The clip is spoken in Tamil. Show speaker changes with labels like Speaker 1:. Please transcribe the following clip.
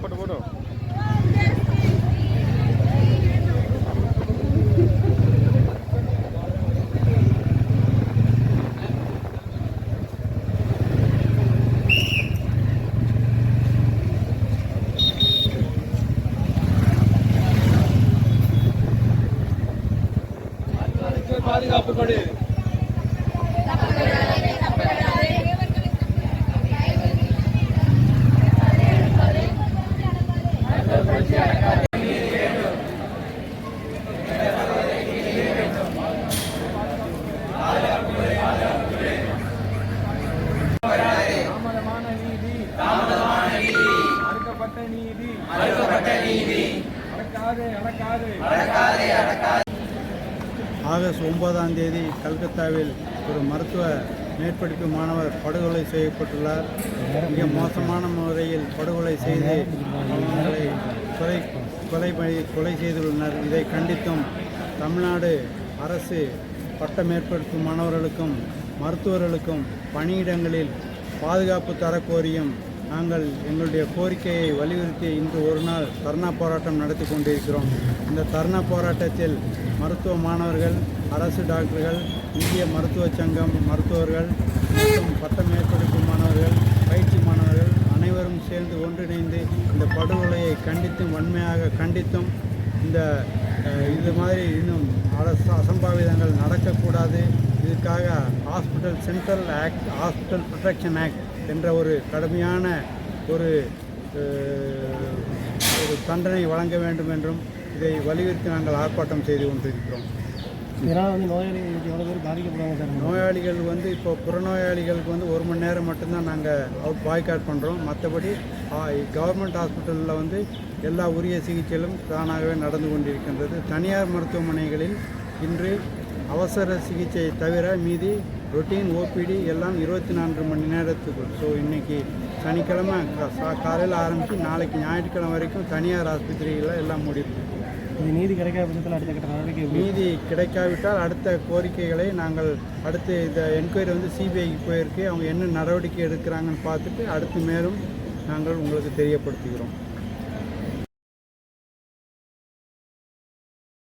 Speaker 1: போட்டோ போட்டோ நீதி. மறுக்கப்பட்ட நீதி. அடக்காது. அடக்காது.
Speaker 2: ஆகஸ்ட் ஒன்பதாம் தேதி கல்கத்தாவில் ஒரு மருத்துவ மேற்படிப்பு மாணவர் படுகொலை செய்யப்பட்டுள்ளார். மிக மோசமான முறையில் படுகொலை செய்து அவங்களை கொலை கொலை கொலை செய்துள்ளனர். இதை கண்டித்தும் தமிழ்நாடு அரசு பட்ட மேற்படிப்பு மாணவர்களுக்கும் மருத்துவர்களுக்கும் பணியிடங்களில் பாதுகாப்பு தரக்கோரியும் நாங்கள் எங்களுடைய கோரிக்கையை வலியுறுத்தி இன்று ஒரு நாள் தர்ணா போராட்டம் நடத்தி கொண்டிருக்கிறோம். இந்த தர்ணா போராட்டத்தில் மருத்துவ மாணவர்கள் அரசு டாக்டர்கள் இந்திய மருத்துவ சங்கம் மருத்துவர்கள் மற்றும் பட்ட மேற்படிப்பு மாணவர்கள் பயிற்சி மாணவர்கள் அனைவரும் சேர்ந்து ஒன்றிணைந்து இந்த படுகொலையை கண்டித்தும் வன்மையாக கண்டித்தும் இந்த இது மாதிரி இன்னும் அரசு அசம்பாவிதங்கள் நடக்கக்கூடாது. இதுக்காக hospital central act hospital protection act என்ற ஒரு கடுமையான ஒரு ஒரு தண்டனை வழங்க வேண்டும் என்றும் இதை வலியுறுத்தி நாங்கள் ஆர்ப்பாட்டம் செய்து கொண்டிருக்கிறோம்.
Speaker 3: இதனால் வந்து நோயாளிகள் இன்னைக்கு எவ்வளோ பேர் பாதிக்கப்படுவாங்க சார்
Speaker 2: நோயாளிகள் வந்து இப்போ புறநோயாளிகளுக்கு வந்து ஒரு மணி நேரம் மட்டும்தான் நாங்கள் அவுட் பாய்காட் பண்ணுறோம் மற்றபடி கவர்மெண்ட் ஹாஸ்பிட்டலில் வந்து எல்லா உரிய சிகிச்சைகளும் தானாகவே நடந்து கொண்டிருக்கின்றது. தனியார் மருத்துவமனைகளில் இன்று அவசர சிகிச்சை தவிர மீதி ரொட்டீன் ஓபிடி எல்லாம் இருபத்தி நான்கு மணி நேரத்துக்குள். ஸோ இன்றைக்கி சனிக்கிழமை காலையில் ஆரம்பித்து நாளைக்கு ஞாயிற்றுக்கிழமை வரைக்கும் தனியார் ஆஸ்பத்திரிகளில் எல்லாம் முடியும்
Speaker 3: இது நீதி கிடைக்காத பட்சத்தில் அடுத்த கட்ட நடவடிக்கை
Speaker 2: நீதி கிடைக்காவிட்டால் அடுத்த கோரிக்கைகளை நாங்கள் அடுத்து இந்த என்கொயரி வந்து சிபிஐக்கு போயிருக்கு. அவங்க என்ன நடவடிக்கை எடுக்கிறாங்கன்னு பார்த்துட்டு அடுத்து மேலும் நாங்கள் உங்களுக்கு தெரியப்படுத்துகிறோம்.